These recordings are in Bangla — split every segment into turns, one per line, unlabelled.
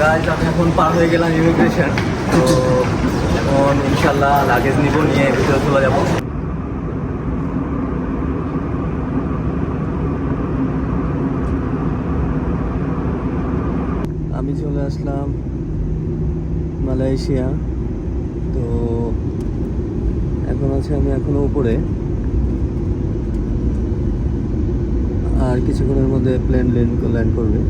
গাইজ আমি এখন পার হয়ে গেলাম ইমিগ্রেশন তো এখন ইনশাল্লাহ লাগেজ নিব, নিয়ে ভিতরে চলে যাব। আমি চলে আসলাম মালয়েশিয়া। তো এখন আছে আমি এখনও উপরে। আর কিছুক্ষণের মধ্যে প্লেন ল্যান্ড করবে।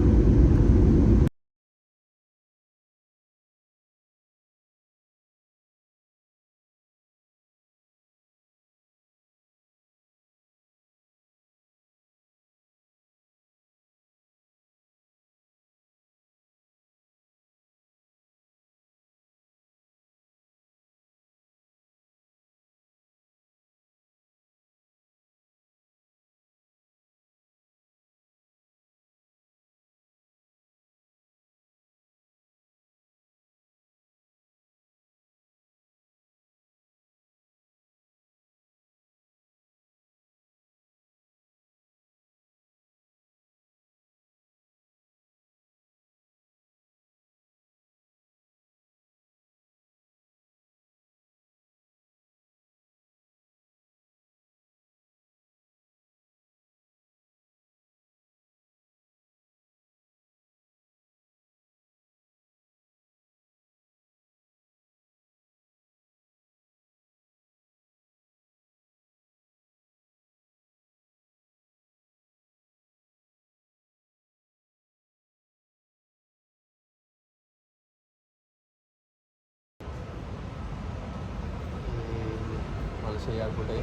মালয়েশিয়া এয়ারপোর্টে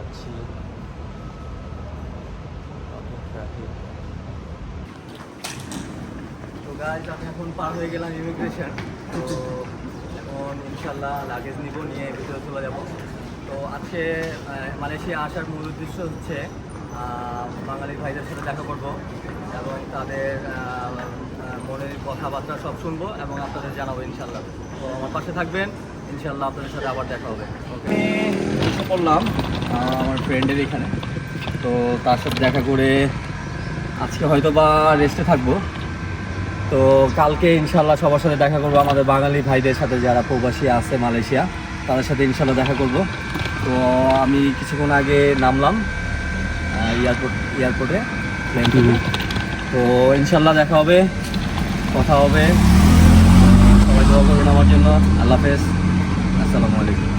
আছি। তো গাইজ আমি এখন পার হয়ে গেলাম ইমিগ্রেশন তো এখন ইনশাল্লাহ লাগেজ নিব নিয়ে ভিতরে চলে যাব। তো আজকে মালয়েশিয়া আসার মূল উদ্দেশ্য হচ্ছে আহ, বাঙালি ভাইদের সাথে দেখা করব এবং তাদের মনের কথাবার্তা সব শুনব এবং আপনাদের জানাব ইনশাল্লাহ তো আমার পাশে থাকবেন ইনশাল্লাহ আপনাদের সাথে আবার দেখা হবে। আহ, আমার ফ্রেন্ডের এখানে। তো তার সাথে দেখা করে আজকে হয়তো বা রেস্টে থাকব। তো কালকে ইনশাল্লাহ সবার সাথে দেখা করব আমাদের বাঙালি ভাইদের সাথে যারা প্রবাসী আছে মালয়েশিয়া তাদের সাথে ইনশাল্লাহ দেখা করব। তো আমি কিছুক্ষণ আগে নামলাম এয়ারপোর্ট এয়ারপোর্টে প্লেন থেকে। তো ইনশাল্লাহ দেখা হবে কথা হবে। সবাই দোয়া করবেন আমার জন্য। আল্লাহ হাফেজ। আসসালামু আলাইকুম।